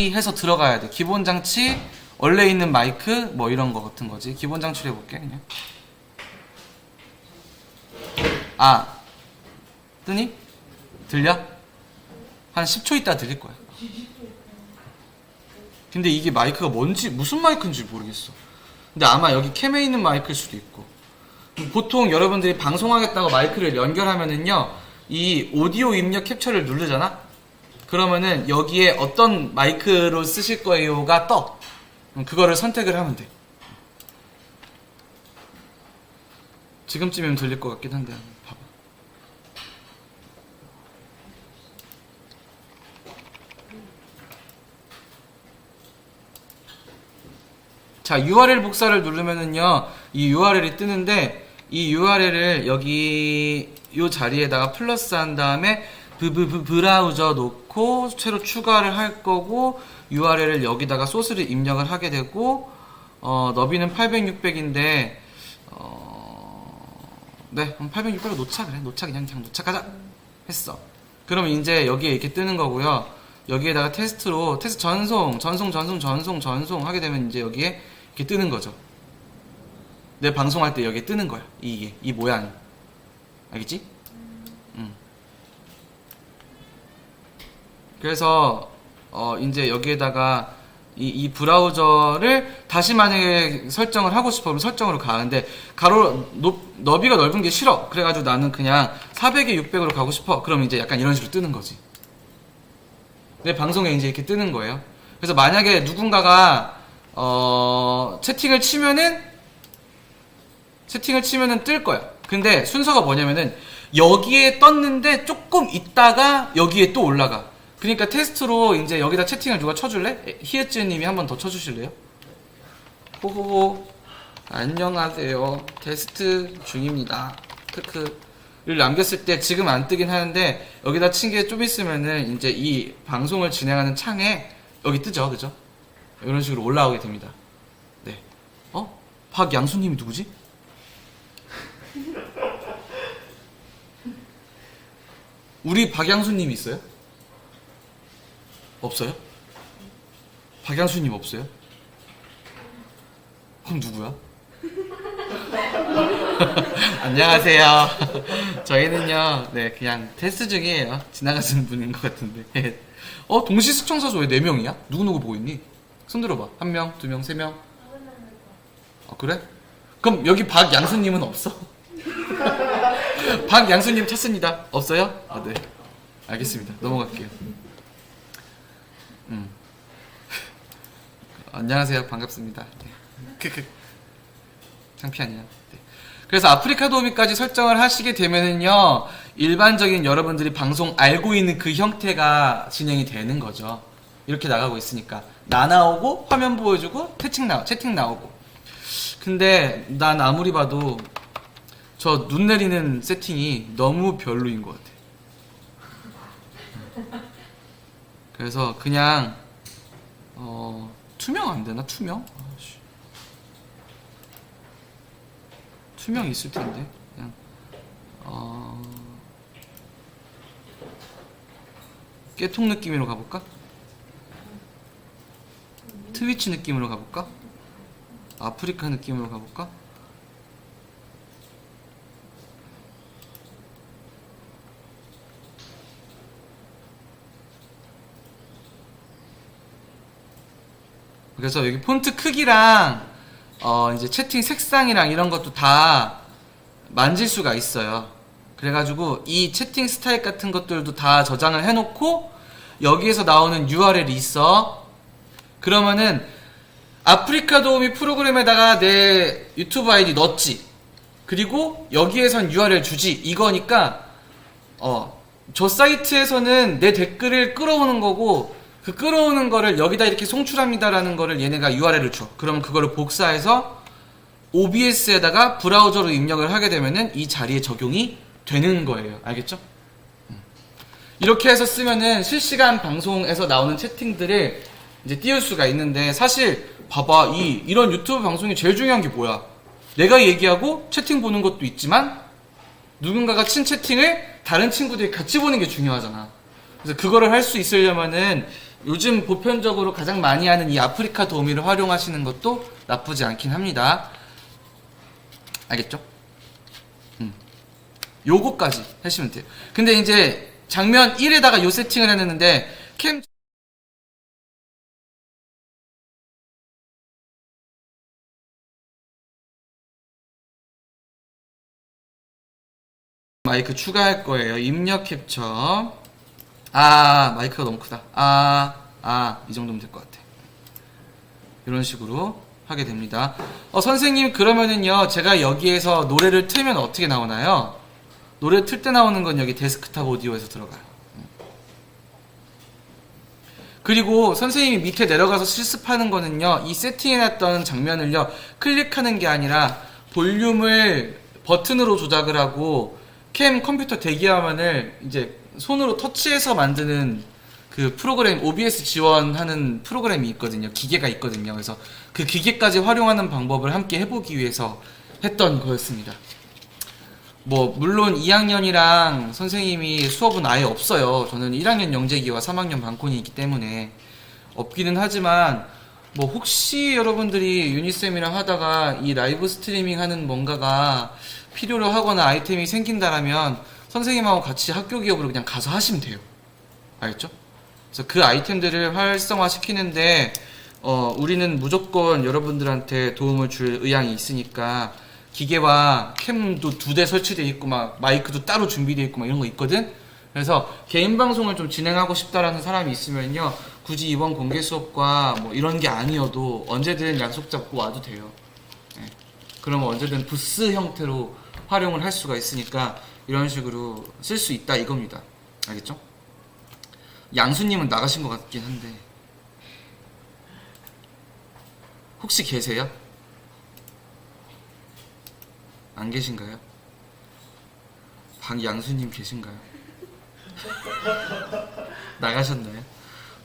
해서 들어가야 돼. 기본 장치, 원래 있는 마이크, 뭐 이런 거 같은 거지. 기본 장치를 해볼게, 그냥. 아, 뜨니? 들려? 한 10초 있다 들릴 거야. 근데 이게 마이크가 뭔지, 무슨 마이크인지 모르겠어. 근데 아마 여기 캠에 있는 마이크일 수도 있고. 보통 여러분들이 방송하겠다고 마이크를 연결하면은요, 이 오디오 입력 캡처를 누르잖아? 그러면은 여기에 어떤 마이크로 쓰실 거예요가 떠. 그럼 그거를 선택을 하면 돼. 지금쯤이면 들릴 것 같긴 한데, 봐봐. 자, URL 복사를 누르면은요, 이 URL이 뜨는데, 이 URL을 여기, 요 자리에다가 플러스 한 다음에, 브라우저 놓고, 새로 추가를 할 거고, URL을 여기다가 소스를 입력을 하게 되고, 어, 너비는 800, 600인데, 어, 네, 800, 600으로 놓자, 그래. 놓자, 그냥, 그냥 놓자, 가자. 했어. 그러면 이제 여기에 이렇게 뜨는 거고요. 여기에다가 테스트로, 테스트 전송, 전송, 전송, 전송, 전송 하게 되면 이제 여기에 이렇게 뜨는 거죠. 내 방송할 때 여기에 뜨는 거야. 이게, 이 모양이. 알겠지? 그래서, 어, 이제 여기에다가 이, 이 브라우저를 다시 만약에 설정을 하고 싶으면 설정으로 가는데 가로 높, 너비가 넓은 게 싫어. 그래가지고 나는 그냥 400에 600으로 가고 싶어. 그럼 이제 약간 이런 식으로 뜨는 거지. 내 방송에 이제 이렇게 뜨는 거예요. 그래서 만약에 누군가가 어, 채팅을 치면은 채팅을 치면은 뜰 거야. 근데 순서가 뭐냐면은 여기에 떴는데 조금 있다가 여기에 또 올라가. 그러니까 테스트로 이제 여기다 채팅을 누가 쳐줄래? 히에츠님이 한 번 더 쳐주실래요? 호호호 안녕하세요 테스트 중입니다 크크를 남겼을 때 지금 안 뜨긴 하는데 여기다 친 게 좀 있으면은 이제 이 방송을 진행하는 창에 여기 뜨죠 그죠? 이런 식으로 올라오게 됩니다 네 어? 박양수님이 누구지? 우리 박양수님 있어요? 없어요? 박양수님 없어요? 그럼 누구야? 안녕하세요. 저희는요, 네, 그냥 테스트 중이에요. 지나가시는 분인 것 같은데. 어, 동시 시청자수 왜 4명이야? 누구누구 보고 있니? 손 들어봐. 한 명, 두 명, 세 명. 아, 그래? 그럼 여기 박양수님은 없어? 박양수님 찾습니다. 없어요? 아, 네. 알겠습니다. 넘어갈게요. 음. 안녕하세요. 반갑습니다. 네. 크크. 창피하네요. 네. 그래서 아프리카 도우미까지 설정을 하시게 되면은요, 일반적인 여러분들이 방송 알고 있는 그 형태가 진행이 되는 거죠. 이렇게 나가고 있으니까. 나 나오고, 화면 보여주고, 채팅 나, 채팅 나오고. 근데 난 아무리 봐도 저 눈 내리는 세팅이 너무 별로인 것 같아. 그래서 그냥 어 투명 안 되나 투명? 아씨. 투명 있을 텐데 그냥 어 깨통 느낌으로 가볼까? 트위치 느낌으로 가볼까? 아프리카 느낌으로 가볼까? 그래서 여기 폰트 크기랑 어 이제 채팅 색상이랑 이런 것도 다 만질 수가 있어요. 그래가지고 이 채팅 스타일 같은 것들도 다 저장을 해놓고 여기에서 나오는 URL이 있어. 그러면은 아프리카 도우미 프로그램에다가 내 유튜브 아이디 넣었지. 그리고 여기에선 URL 주지. 이거니까 어 저 사이트에서는 내 댓글을 끌어오는 거고 그 끌어오는 거를 여기다 이렇게 송출합니다라는 거를 얘네가 URL을 줘. 그러면 그거를 복사해서 OBS에다가 브라우저로 입력을 하게 되면은 이 자리에 적용이 되는 거예요. 알겠죠? 음. 이렇게 해서 쓰면은 실시간 방송에서 나오는 채팅들을 이제 띄울 수가 있는데 사실 봐봐 이 이런 유튜브 방송이 제일 중요한 게 뭐야? 내가 얘기하고 채팅 보는 것도 있지만 누군가가 친 채팅을 다른 친구들이 같이 보는 게 중요하잖아. 그래서 그거를 할 수 있으려면은 요즘 보편적으로 가장 많이 하는 이 아프리카 도우미를 활용하시는 것도 나쁘지 않긴 합니다. 알겠죠? 음. 요거까지 하시면 돼요. 근데 이제 장면 1에다가 요 세팅을 해놨는데 캠 마이크 추가할 거예요. 입력 캡처. 아, 마이크가 너무 크다. 아, 아, 이 정도면 될 것 같아. 이런 식으로 하게 됩니다. 어, 선생님, 그러면은요, 제가 여기에서 노래를 틀면 어떻게 나오나요? 노래 틀 때 나오는 건 여기 데스크탑 오디오에서 들어가요. 음. 그리고 선생님이 밑에 내려가서 실습하는 거는요, 이 세팅해놨던 장면을요, 클릭하는 게 아니라 볼륨을 버튼으로 조작을 하고 캠 컴퓨터 대기화면을 이제 손으로 터치해서 만드는 그 프로그램 OBS 지원하는 프로그램이 있거든요. 기계가 있거든요. 그래서 그 기계까지 활용하는 방법을 함께 해보기 위해서 했던 거였습니다. 뭐 물론 2학년이랑 선생님이 수업은 아예 없어요. 저는 1학년 영재기와 3학년 반콘이기 때문에 없기는 하지만 뭐 혹시 여러분들이 유니쌤이랑 하다가 이 라이브 스트리밍 하는 뭔가가 필요로 하거나 아이템이 생긴다라면 선생님하고 같이 학교 기업으로 그냥 가서 하시면 돼요. 알겠죠? 그래서 그 아이템들을 활성화 시키는데 어, 우리는 무조건 여러분들한테 도움을 줄 의향이 있으니까 기계와 캠도 두 대 설치되어 있고 막 마이크도 따로 준비되어 있고 막 이런 거 있거든. 그래서 개인 방송을 좀 진행하고 싶다라는 사람이 있으면요. 굳이 이번 공개 수업과 뭐 이런 게 아니어도 언제든 약속 잡고 와도 돼요. 예. 그러면 언제든 부스 형태로 활용을 할 수가 있으니까 이런 식으로 쓸 수 있다 이겁니다. 알겠죠? 양수님은 나가신 것 같긴 한데 혹시 계세요? 안 계신가요? 박양수님 계신가요? 나가셨나요?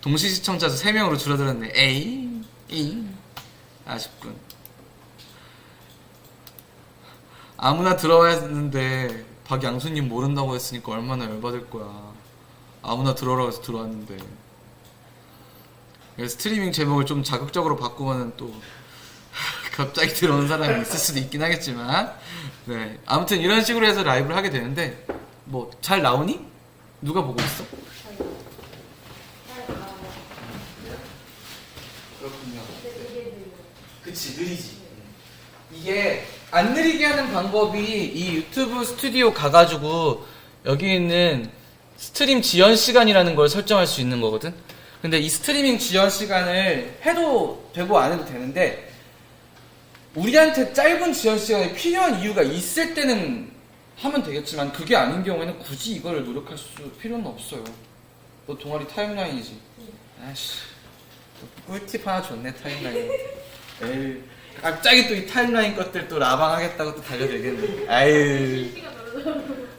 동시 시청자 수 3명으로 줄어들었네. 에이, 에이. 아쉽군. 아무나 들어와야 했는데 박양수님 모른다고 했으니까 얼마나 열받을 거야. 아무나 들어오라고 해서 들어왔는데. 스트리밍 제목을 좀 자극적으로 바꾸면은 또 갑자기 들어오는 사람이 있을 수도 있긴 하겠지만 네 아무튼 이런 식으로 해서 라이브를 하게 되는데 뭐 잘 나오니? 누가 보고 있어? 그렇군요. 그치 느리지. 이게 안 느리게 하는 방법이 이 유튜브 스튜디오 가가지고 여기 있는 스트림 지연 시간이라는 걸 설정할 수 있는 거거든. 근데 이 스트리밍 지연 시간을 해도 되고 안 해도 되는데 우리한테 짧은 지연 시간이 필요한 이유가 있을 때는 하면 되겠지만 그게 아닌 경우에는 굳이 이거를 노력할 수 필요는 없어요. 너 동아리 타임라인이지. 아씨, 또 꿀팁 하나 줬네 타임라인. 에이, 갑자기 또 이 타임라인 것들 또 라방하겠다고 또 달려들겠네. 아유,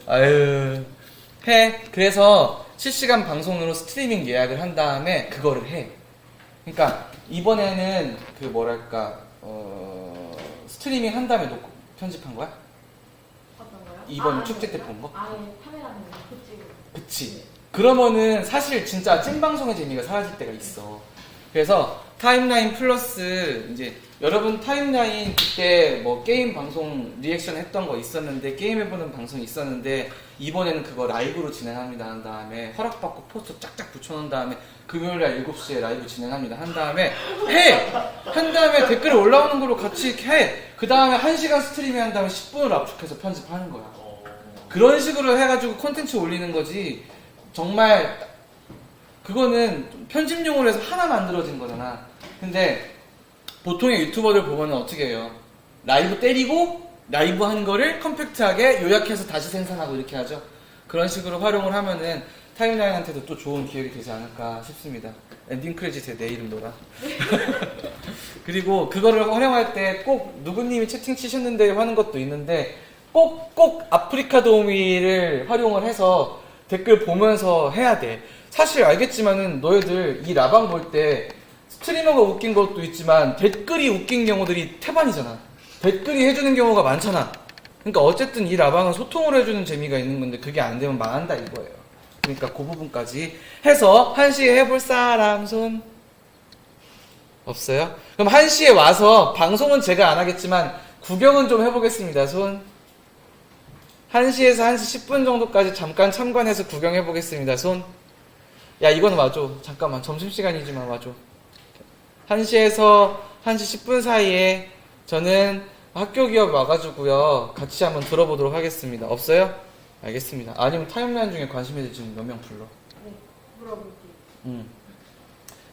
아유, 해. 그래서 실시간 방송으로 스트리밍 예약을 한 다음에 그거를 해. 그러니까 이번에는 그 뭐랄까 어, 스트리밍 한 다음에 놓고 편집한 거야? 어떤 거요? 이번 아, 축제 때 아니요. 본 거? 아예 카메라는 그치. 그치. 그러면은 사실 진짜 찐방송의 재미가 사라질 때가 있어. 그래서 타임라인 플러스 이제 여러분 타임라인 그때 뭐 게임 방송 리액션 했던 거 있었는데 게임 해보는 방송 있었는데 이번에는 그거 라이브로 진행합니다 한 다음에 허락받고 포스터 짝짝 붙여놓은 다음에 금요일날 7시에 라이브 진행합니다 한 다음에 해! 한 다음에 댓글 올라오는 걸로 같이 해! 그 다음에 1시간 스트리밍 한 다음에 10분을 압축해서 편집하는 거야. 그런 식으로 해가지고 콘텐츠 올리는 거지 정말 그거는 편집용으로 해서 하나 만들어진 거잖아. 근데 보통의 유튜버들 보면은 어떻게 해요? 라이브 때리고 라이브 한 거를 컴팩트하게 요약해서 다시 생산하고 이렇게 하죠. 그런 식으로 활용을 하면은 타임라인한테도 또 좋은 기획이 되지 않을까 싶습니다. 엔딩 크레딧에 내 이름 넣어라. 그리고 그거를 활용할 때 꼭 누구님이 채팅 치셨는데 하는 것도 있는데 꼭 꼭 아프리카 도우미를 활용을 해서 댓글 보면서 해야 돼. 사실 알겠지만은 너희들 이 라방 볼 때 스트리머가 웃긴 것도 있지만 댓글이 웃긴 경우들이 태반이잖아. 댓글이 해주는 경우가 많잖아. 그러니까 어쨌든 이 라방은 소통을 해주는 재미가 있는 건데 그게 안 되면 망한다 이거예요. 그러니까 그 부분까지 해서 1시에 해볼 사람 손 없어요? 그럼 1시에 와서 방송은 제가 안 하겠지만 구경은 좀 해보겠습니다. 손 1시에서 1시 10분 정도까지 잠깐 참관해서 구경해 보겠습니다. 손. 야, 이건 와줘. 잠깐만. 점심시간이지만 와줘. 1시에서 1시 10분 사이에 저는 학교 기업 와가지고요. 같이 한번 들어보도록 하겠습니다. 없어요? 알겠습니다. 아니면 타임라인 중에 관심 있는 지금 몇 명 불러. 네, 물어볼게요. 응.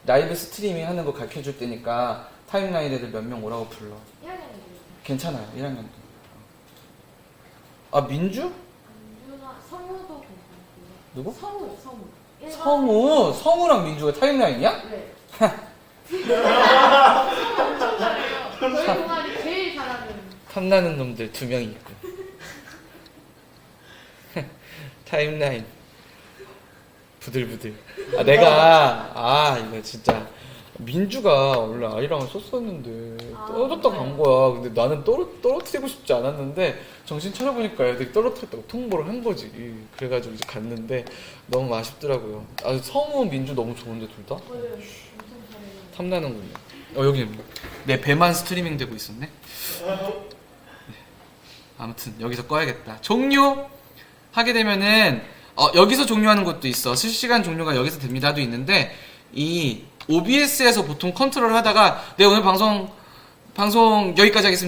라이브 스트리밍 하는 거 가르쳐 줄 테니까 타임라인 애들 몇 명 오라고 불러. 1학년이에요. 괜찮아요. 1학년도. 아, 민주? 안주나 성우도 괜찮고요. 누구? 성우, 성우. 성우. 성우랑 민주가 타임라인이야? 네. 저희 동아리 제일 잘하는. 탐나는 놈들 두 명이 있고. 타임라인. 부들부들. 아, 내가, 아, 이거 진짜. 민주가 원래 아이랑을 썼었는데, 아, 떨어졌다? 간 거야. 근데 나는 떨어, 떨어뜨리고 싶지 않았는데, 정신 차려보니까 애들이 떨어뜨렸다고 통보를 한 거지. 그래가지고 이제 갔는데, 너무 아쉽더라고요. 아, 성우, 민주 너무 좋은데, 둘 다? 엄청 잘해요. 탐나는군요. 어, 여기 내 배만 스트리밍 되고 있었네. 네. 아무튼 여기서 꺼야겠다. 종료 하게 되면은 어, 여기서 종료하는 것도 있어. 실시간 종료가 여기서 됩니다도 있는데 이 OBS에서 보통 컨트롤 하다가 네 오늘 방송 방송 여기까지 하겠습니다.